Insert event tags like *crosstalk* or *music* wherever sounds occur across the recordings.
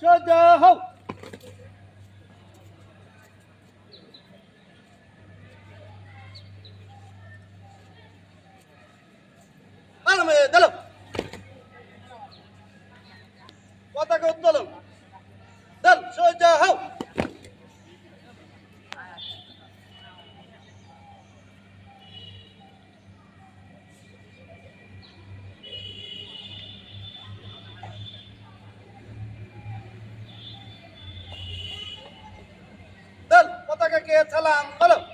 Sudah. 给吃了，好了。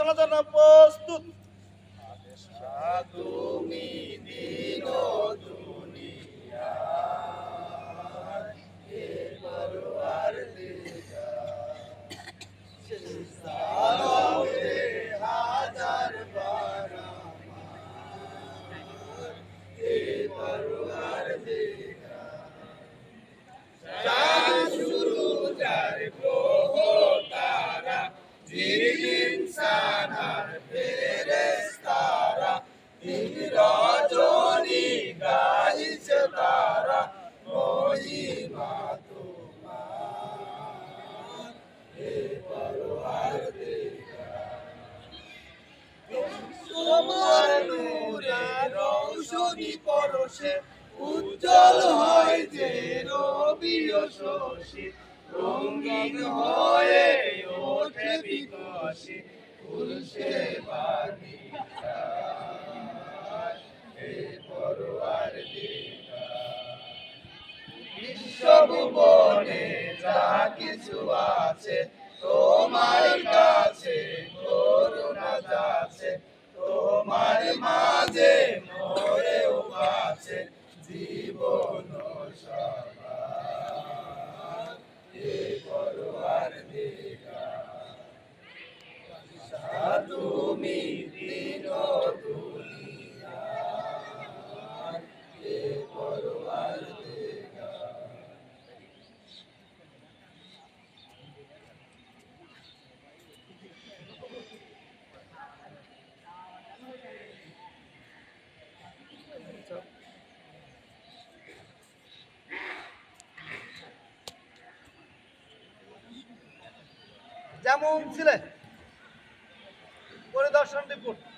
প্রার্থনার জন্য প্রস্তুত। তোমার পরশে উজ্জ্বল হয় যে রবি শশী, রঙিন হয়ে ওঠে বিকশি, ফুলসে বাণী পরোয়ার বিশ্বভুবনে যা কিছু আছে, তোমার কাছে করুণা যাচ্ছে তোমার মাঝে মরেও আছে জীবন সবার এ পরোয়ার দিগা তুমি দিন দুনিয়া এ পরোয়ার দিগা যেমন ছিলেন। পরিদর্শন রিপোর্ট।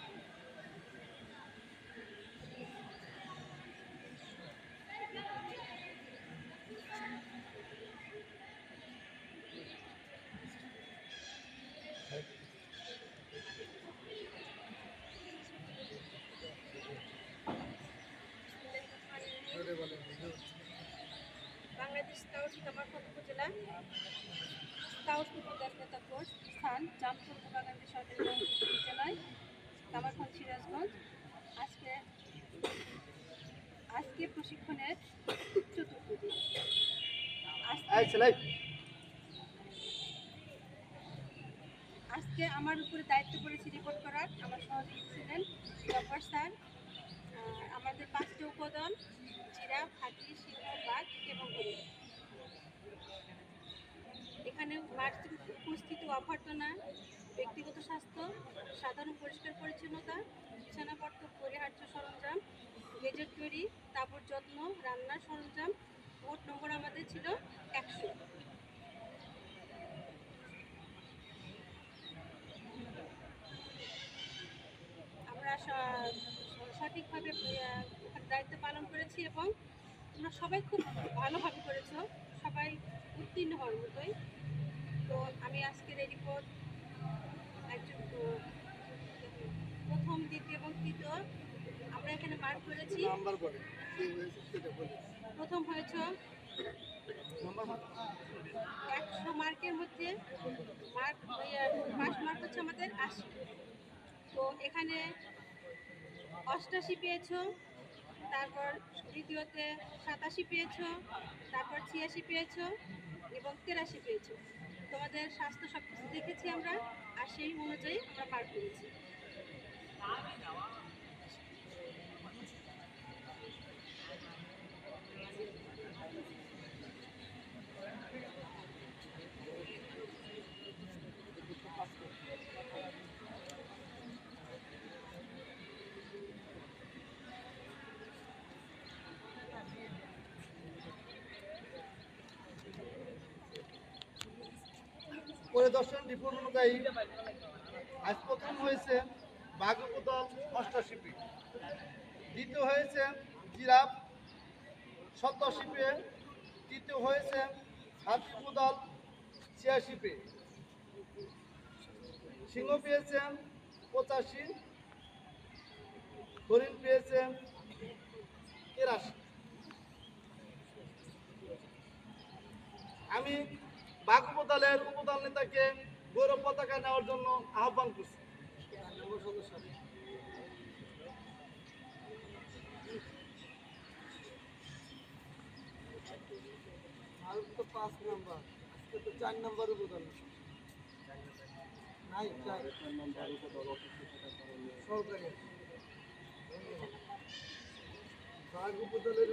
সিরাজগঞ্জ। আজকে আজকে প্রশিক্ষণের চতুর্থ দিন। আজকে- আমার উপরে দায়িত্ব পড়েছে রিপোর্ট করার। আমার সহযোগী ছিলেন জব্বার স্যার। আমাদের পাঁচটি উপাদান জিরাফ হাতি সিংহ বাঘ এবং এখানে বাড়তি উপস্থিতি অভ্যর্থনা ব্যক্তিগত স্বাস্থ্য, সাধারণ পরিষ্কার পরিচ্ছন্নতা বিছানাপত্র পরিহার্য সরঞ্জাম গেজেট তৈরি তারপর যত্ন, রান্নার সরঞ্জাম, মোট নম্বর আমাদের ছিল একশো। আমরা সঠিকভাবে দায়িত্ব পালন করেছি এবং তোমরা সবাই খুব ভালোভাবে করেছ। সবাই উত্তীর্ণ হওয়ার মতোই। তো আমি আজকের এই রিপোর্ট প্রথম দ্বিতীয় এবং তৃতীয়। আমরা এখানে মার্ক করেছি। নাম্বার বলে। প্রথম হয়েছে। একশো মার্কের মধ্যে মার্ক পাস মার্ক হচ্ছে আমাদের আশি। তো এখানে অষ্টাশি পেয়েছ তারপর দ্বিতীয়তে সাতাশি পেয়েছ তারপর ছিয়াশি পেয়েছ এবং তেরাশি পেয়েছ। তোমাদের স্বাস্থ্য সব কিছু দেখেছি আমরা আর সেই অনুযায়ী আমরা পার করেছি। পরিদর্শন রিপোর্ট অনুযায়ী আজ প্রথম হয়েছে বাঘপদল অষ্টাশি ফিট দ্বিতীয় হয়েছে জিরাফ সপ্তাশি পে তৃতীয় হয়েছে হাতিপুদল ছিয়াশি পে সিংহ পেয়েছেন পঁচাশি, হরিণ পেয়েছেন তিরাশি। আমি বাঘ উপদলের উপদল নেতাকে গৌরব পতাকা নেওয়ার জন্য আহ্বান করছি। তো পাঁচ আজকে তো চার নাই, চার।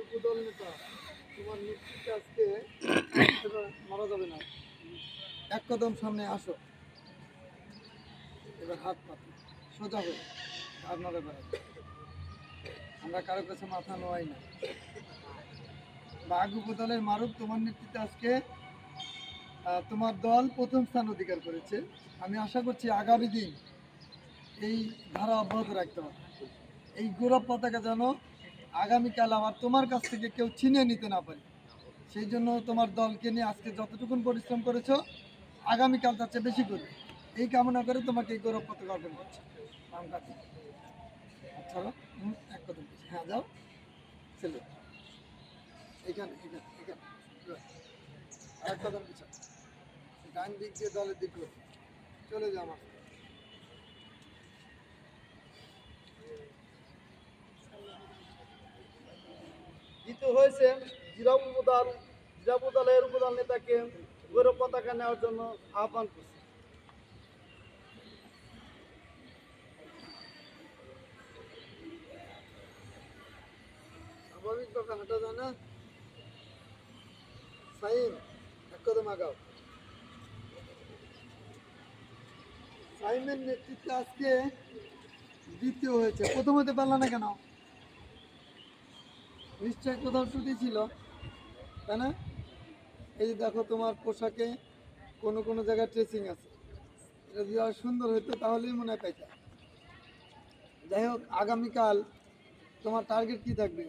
উপদল নেতা, তোমার নেতৃত্বে আজকে *coughs* মারা যাবে না। এক কদম সামনে আসো। এবার হাত পাতো সোজা হয়ে আর নড়ে বেড়াবে আমরা কারও কাছে মাথা নোয়াই না। বাঘ উপদলের মারুক তোমার নেতৃত্বে আজকে তোমার দল প্রথম স্থান অধিকার করেছে। আমি আশা করছি আগামী দিন এই ধারা অব্যাহত রাখতে হবে। এই গৌরব পতাকা যেন আগামীকাল আবার তোমার কাছ থেকে কেউ ছিনিয়ে নিতে না পারে। সেই জন্য তোমার দলকে নিয়ে আজকে যতটুকুন পরিশ্রম করেছ আগামীকাল তার চেয়ে বেশি করবে এই কামনা করে তোমাকে এই গৌরব পতাকা অর্পণ করছে। বাম কাছে আচ্ছা এক। হ্যাঁ যাও। ছেলে। এখানে এক দলের চলে আমার উপদল নেতাকে গৌরব পতাকা নেওয়ার জন্য আহ্বান করছি। সাইম, এক সাইমের নেতৃত্বে আজকে হয়েছে। প্রথম হতে না কেন? নিশ্চয় কোথাও ত্রুটি ছিল। তাই না? এই দেখো তোমার পোশাকে কোনো কোনো জায়গায় ট্রেসিং আছে। এটা যদি আরও সুন্দর হতো তাহলেই মনে হয় পাইতা যাই হোক, আগামীকাল তোমার টার্গেট কি থাকবে?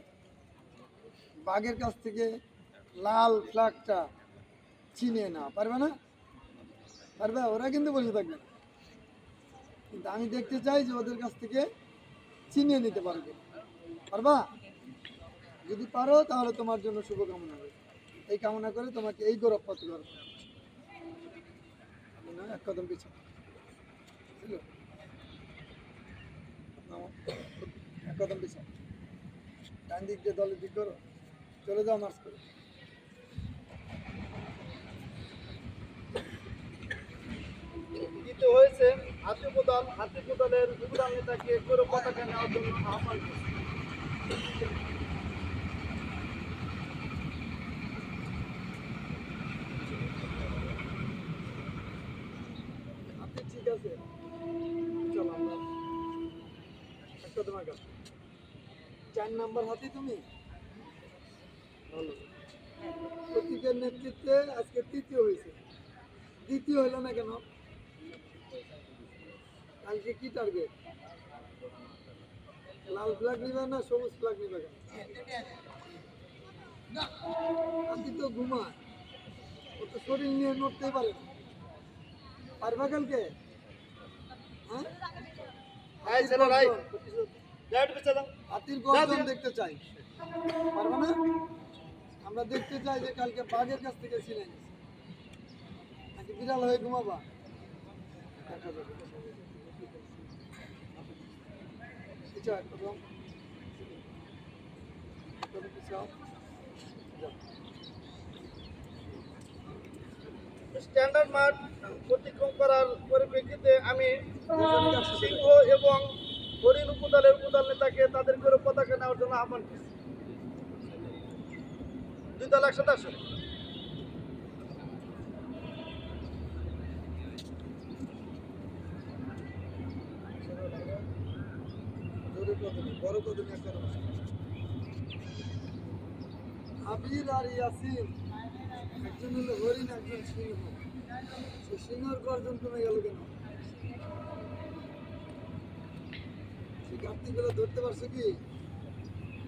বাঘের কাছ থেকে লাল ফ্ল্যাগটা চিনিয়ে না পারবে না? পারবে? ওরা কিন্তু বসে থাকবে কিন্তু আমি দেখতে চাই যে ওদের কাছ থেকে চিনিয়ে নিতে পারবে। পারবা? যদি পারো তাহলে তোমার জন্য শুভকামনা এই কামনা করে তোমাকে এই গৌরব পত্র অর্পণ করছি। আমি না এক কদম পিছনে। এক কদম পিছনে। ডান দিক দিয়ে দলের দিক করো। চলে যাও মার্চ করে। হয়েছে? হাতি উপদল হাতি উপদলের উপদল নেতাকে গৌরব পতাকা নেওয়ার জন্য আহ্বান করছি আপনি ঠিক আছে চলো আমরা এক কদম আগাও চার নাম্বার হাতি তুমি? ভালো প্রতীকের নেতৃত্বে আজকে তৃতীয় হয়েছে। দ্বিতীয় হলো না কেন? কালকে কি টার্গেট লাল ফ্ল্যাগ নিবে না সবুজ ফ্ল্যাগ নিবে কেন? হাতি তো ঘুমায় ও তো শরীর নিয়ে নড়তেই পারে না। পারবা কালকে? হ্যাঁ? দাও। হাতির গর্জন দেখতে চাই পারবে না আমরা দেখতে চাই যে কালকে বাঘের কাছ থেকে ছিনে নিস নাকি বিড়াল হয়ে ঘুমাবা দেখা যাবে। পিছু এক কদম। কদম পিছু হও। স্ট্যান্ডার্ড মাঠ অতিক্রম করার পরিপ্রেক্ষিতে আমি সিংহ এবং হরিণ উপদলের উপদল নেতাকে তাদের করে পতাকা নেওয়ার জন্য আহ্বান করছি। দুই দল একসাথে আসুন। আবির আর ইয়াসিন, একজন হলো হরিণ, একজন সিংহ। সে সিংহর গর্জন কমে গেল কেন? সে কার্তিকগুলো ধরতে পারছ কি?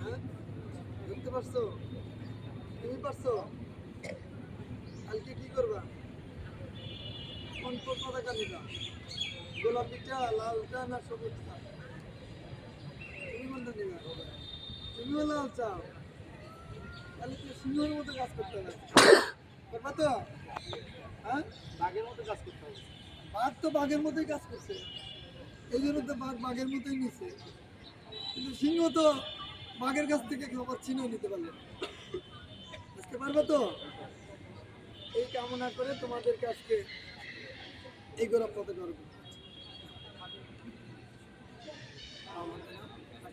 হ্যাঁ? ধরতে পারছ? তুমি পারছ? কালকে কি করবা? কোন পতাকা নিবা? গোলাপিটা লালটা না সবুজটা? তুমি কোনটা নিবা? তুমিও লাল চাও। তাহলে তো সিংহের মতো কাজ করতে হবে। করবা তো? হ্যাঁ? বাঘের মতো কাজ করতে হবে। বাঘ তো বাঘের মতোই কাজ করছে। এই জন্য তো বাঘ বাঘের মতোই নিছে। কিন্তু সিংহ তো বাঘের কাছ থেকে খাবার ছিনিয়ে নিতে পারল। বুঝতে পারবে তো? এই কামনা করে তোমাদেরকে আজকে এই গোলাপ কত করব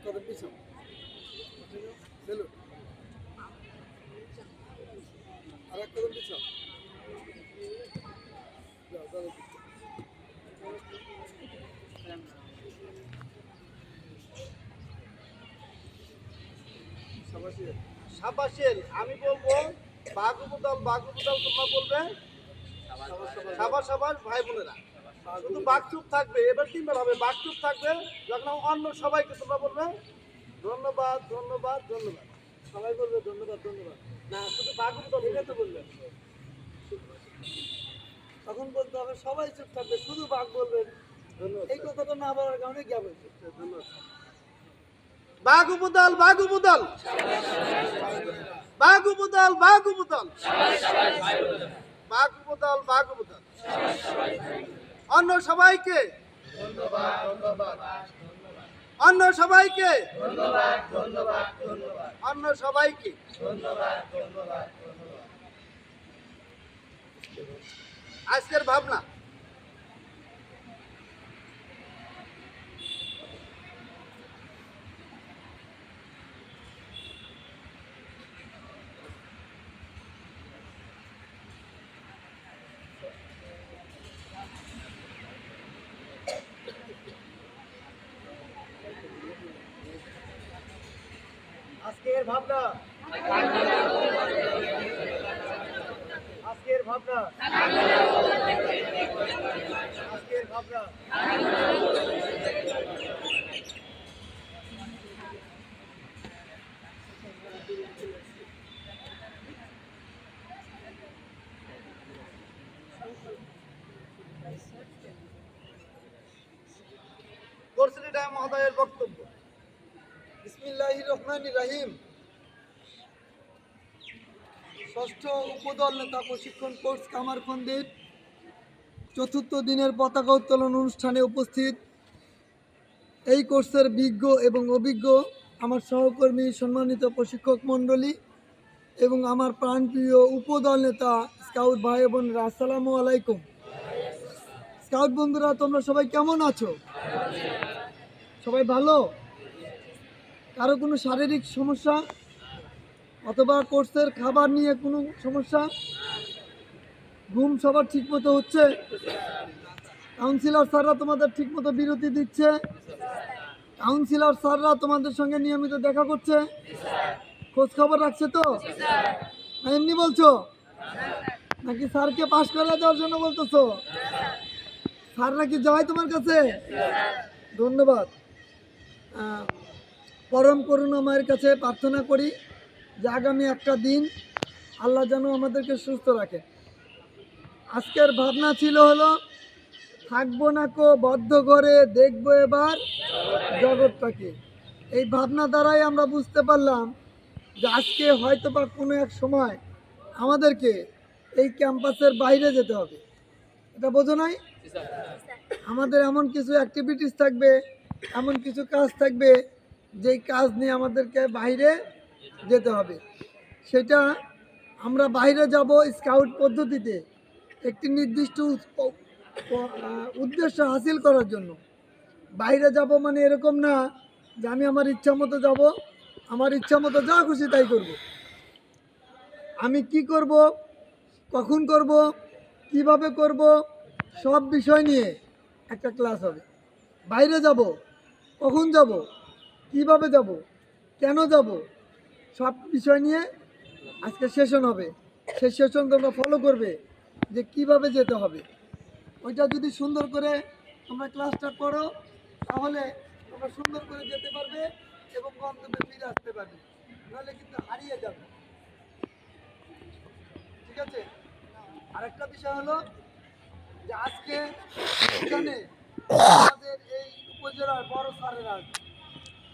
কত পিছু চলো আর এক কদম পিছু যাও, চলো সাবাসের আমি বলব বাঘ উপদল বাঘ উপদল তোমরা বলবে? সাবাস সাবাস, ভাই বোনেরা। শুধু বাঘ চুপ থাকবে, এবার তিনবার হবে, বাঘ চুপ থাকবে, যখন অন্য সবাইকে তোমরা বলবে, ধন্যবাদ ধন্যবাদ ধন্যবাদ। সবাই বলবে ধন্যবাদ ধন্যবাদ। না, শুধু বাঘ উপদল এটা তো বলবে। তখন বলতে হবে সবাই চুপ থাকবে, শুধু বাঘ বলবেন ধন্যবাদ এই কথাটা না বলার কারণে জ্ঞাপ ধন্যবাদ। বাঘ উপদল বাঘ উপদল বাঘ উপদল বাঘ উপদল বাঘ উপদল অন্য সবাইকে। অন্য সবাইকে। অন্য সবাইকে। আজকের ভাবনা আজকের ভাবনা আজকের ভাবনা আজকের ডায় মহোদয়ের বক্তব্য। বিসমিল্লাহির রহমানির রাহিম। ষষ্ঠ উপদল নেতা প্রশিক্ষণ কোর্স কামারখন্দের চতুর্থ দিনের পতাকা উত্তোলন অনুষ্ঠানে উপস্থিত এই কোর্সের বিজ্ঞ এবং অভিজ্ঞ, আমার সহকর্মী, সম্মানিত প্রশিক্ষক মণ্ডলী এবং আমার প্রাণপ্রিয় উপদল নেতা স্কাউট ভাই বোনরা আসসালামু আলাইকুম। স্কাউট বন্ধুরা, তোমরা সবাই কেমন আছো? সবাই ভালো? কারও কোনো শারীরিক সমস্যা? অথবা কোর্সের খাবার নিয়ে কোনো সমস্যা? ঘুম সবার ঠিকমতো হচ্ছে। কাউন্সিলর স্যাররা তোমাদের ঠিকমতো বিরতি দিচ্ছে। কাউন্সিলর স্যাররা তোমাদের সঙ্গে নিয়মিত দেখা করছে। খোঁজ খবর রাখছে তো? এমনি বলছো? নাকি স্যারকে পাশ করে দেওয়ার জন্য বলতেছো? স্যার নাকি যায় তোমার কাছে? ধন্যবাদ। পরম করুণাময়ের কাছে প্রার্থনা করি যে আগামী একটা দিন আল্লাহ যেন আমাদেরকে সুস্থ রাখে। আজকের ভাবনা ছিল হলো, থাকব না কো বদ্ধ ঘরে, দেখব এবার জগৎটাকে। এই ভাবনা দ্বারাই আমরা বুঝতে পারলাম যে আজকে হয়তো বা কোনো এক সময় আমাদেরকে এই ক্যাম্পাসের বাইরে যেতে হবে। এটা বোঝো নাই? আমাদের এমন কিছু অ্যাক্টিভিটিস থাকবে, এমন কিছু কাজ থাকবে, যেই কাজ নিয়ে আমাদেরকে বাইরে যেতে হবে। সেটা আমরা বাইরে যাব স্কাউট পদ্ধতিতে। একটি নির্দিষ্ট উদ্দেশ্য হাসিল করার জন্য। বাইরে যাব মানে এরকম না যে আমি আমার ইচ্ছা মতো যাব, আমার ইচ্ছা মতো যা খুশি তাই করব। আমি কি করব, কখন করব, কীভাবে করব, সব বিষয় নিয়ে একটা ক্লাস হবে। বাইরে যাব, কখন যাব, কীভাবে যাব, কেন যাব, সব বিষয় নিয়ে আজকে সেশন হবে। সেই সেশন তোমরা ফলো করবে। যে কীভাবে যেতে হবে। ওইটা যদি সুন্দর করে তোমরা ক্লাসটা করো, তাহলে তোমরা সুন্দর করে যেতে পারবে এবং গন্তব্যে ফিরে আসতে পারবে। নাহলে কিন্তু হারিয়ে যাবে। ঠিক আছে? আরেকটা বিষয় হলো যে আজকে এখানে আমাদের এই উপজেলার বড় স্যারেরা আসবেন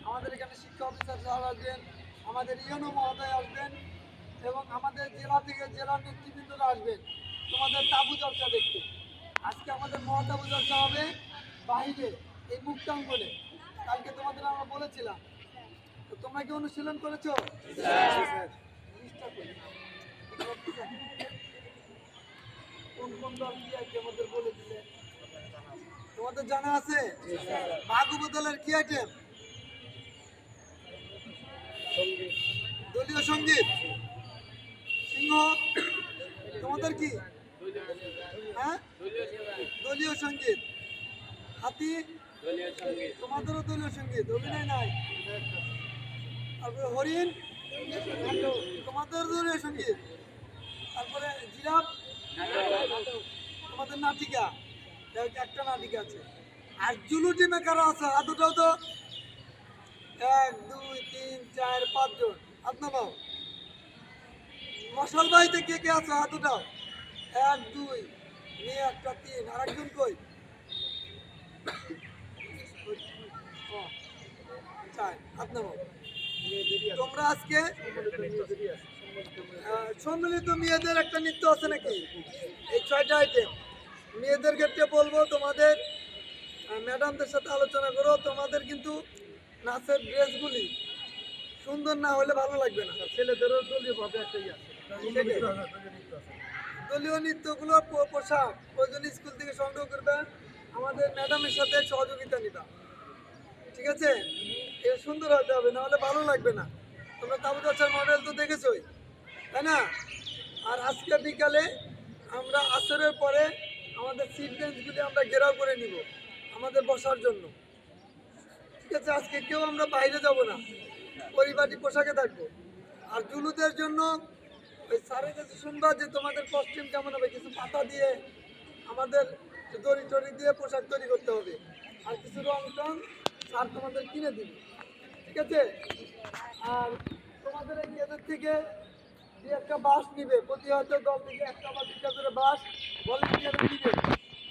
আমাদের এখানে শিক্ষা অফিসার স্যার আসবেন, আমাদের ইয়নো মহোদয় আসবেন এবং আমাদের জেলা থেকে জেলার নেতৃবৃন্দরা আসবেন। তোমাদের তাবু চর্চা দেখতে। আজকে আমাদের মহাতাবু চর্চা হবে বাহিরে এই মুক্তাঙ্গনে কালকে তোমাদের আমরা বলেছিলাম। তো তোমরা কি অনুশীলন করেছ? কোন কোন দল কি আছে আমাদের বলে দিলে? তোমাদের জানা আছে? ভাগবত দলের কি আইটেম? দলীয় সংগীত। সিংহ তোমাদের কি? হ্যাঁ? দলীয় সংগীত। হাতি? তোমাদেরও দলীয় সংগীত, অভিনয় নাই। তারপরে হরিণ? তোমাদের দলীয় সংগীত। তারপরে জিরাফ? তোমাদের নাটিকা? একটা নাটিকা আছে। আর জুলু টিমে কারা আছে, আর দুটাও তো এক, দুই, তিন, চার পাঁচজন হাত নামাও। মশাল বাড়িতে কে কে আছে, হাত উঠাও। এক, দুই একটা তিন আর একজন কই? তোমরা আজকে সম্মিলিত মেয়েদের একটা নৃত্য আছে নাকি? এই ছয়টা আইটেম মেয়েদের ক্ষেত্রে বলব তোমাদের ম্যাডামদের সাথে আলোচনা করো। তোমাদের কিন্তু নাচের ড্রেসগুলি সুন্দর না হলে ভালো লাগবে না। ছেলেদেরও দলীয় ভাবে একটা ইয়ে আছে। দলীয় নৃত্যগুলোর পোশাক প্রয়োজন স্কুল থেকে সংগ্রহ করবে আমাদের ম্যাডামের সাথে সহযোগিতা নিবা ঠিক আছে? এ সুন্দর হতে হবে না হলে ভালো লাগবে না। তোমরা তাবু দশার মডেল তো দেখেছোই, তাই না? আর আজকে বিকালে আমরা আসরের পরে আমাদের সিট বেঞ্চগুলি আমরা ঘেরাও করে নিব, আমাদের বসার জন্য। ঠিক আছে? আজকে কেউ আমরা বাইরে যাব না। পরিবারটি পোশাকে থাকব। আর জুলুদের জন্য ওই স্যারের কাছে শুনবা যে তোমাদের কস্টিউম কেমন হবে, কিছু পাতা দিয়ে, আমাদের দড়ি টড়ি দিয়ে পোশাক তৈরি করতে হবে। আর কিছু রং টং স্যার তোমাদের কিনে দিবে। ঠিক আছে? আর তোমাদের এই মেয়েদের থেকে যে একটা বাস নিবে প্রতি হয়তো দল থেকে একটা বা দুটা করে বাস ভলেন্টিয়ার নিবে।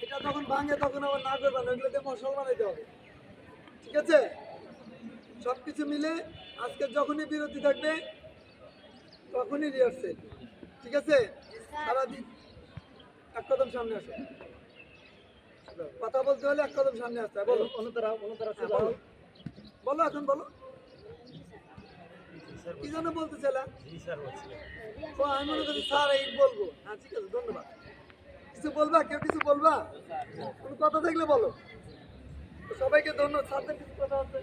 এটা যখন ভাঙে তখন আবার না করবে, না এগুলোতে মশলা বানাইতে হবে। ঠিক আছে? সব কিছু মিলে আজকে যখনই বিরতি থাকবে তখনই রিহার্সেল ঠিক আছে? সারাদিন এক কদম সামনে আসো। কথা বলতে হলে এক কদম সামনে আসতে হয় বলো। অনুতারা অনুতারা বলো। বলো এখন বলো। কি জন্য বলতে চাইলাম ও আমি মনে করছি স্যার এই বলব। হ্যাঁ ঠিক আছে ধন্যবাদ। কিছু বলবা? কেউ কিছু বলবা? কোনো কথা থাকলে বলো। সবাইকে ধন্যবাদ। স্যারদের কিছু কথা আছে?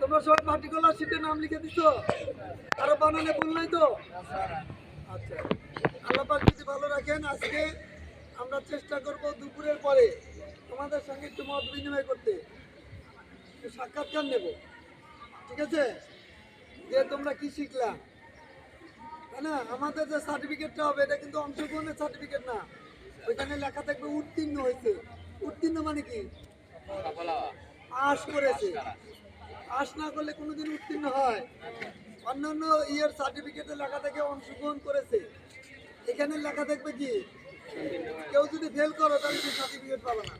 তোমরা সবাই পার্টিকুলার সিটে নাম লিখে দিছো। আরও বানানে ভুল নাই তো? আচ্ছা। আল্লাহ পাক যদি ভালো রাখেন আজকে আমরা চেষ্টা করব দুপুরের পরে তোমাদের সঙ্গে একটু মত বিনিময় করতে। সাক্ষাৎকার নেব। ঠিক আছে? যে তোমরা কি শিখলা? তাই না? আমাদের যে সার্টিফিকেটটা হবে এটা কিন্তু অংশগ্রহণের সার্টিফিকেট না। ওইখানে লেখা থাকবে উত্তীর্ণ হয়েছে। উত্তীর্ণ মানে কি? পাস করেছে। পাস না করলে কোনোদিন উত্তীর্ণ হয়। অন্যান্য ইয়ের সার্টিফিকেটে লেখা থেকে অংশগ্রহণ করেছে। এখানে লেখা থাকবে কি? কেউ যদি ফেল করো, তাহলে সেই সার্টিফিকেট পাবে না।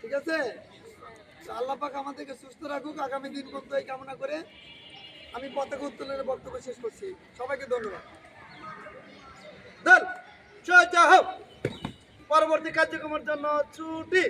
ঠিক আছে? তো আল্লাহ পাক আমাদেরকে সুস্থ রাখুক। আগামী দিন পর্যন্ত এই কামনা করে আমি পতাকা উত্তোলনের বক্তব্য শেষ করছি। সবাইকে ধন্যবাদ। হোক পরবর্তী কার্যক্রমের জন্য ছুটি।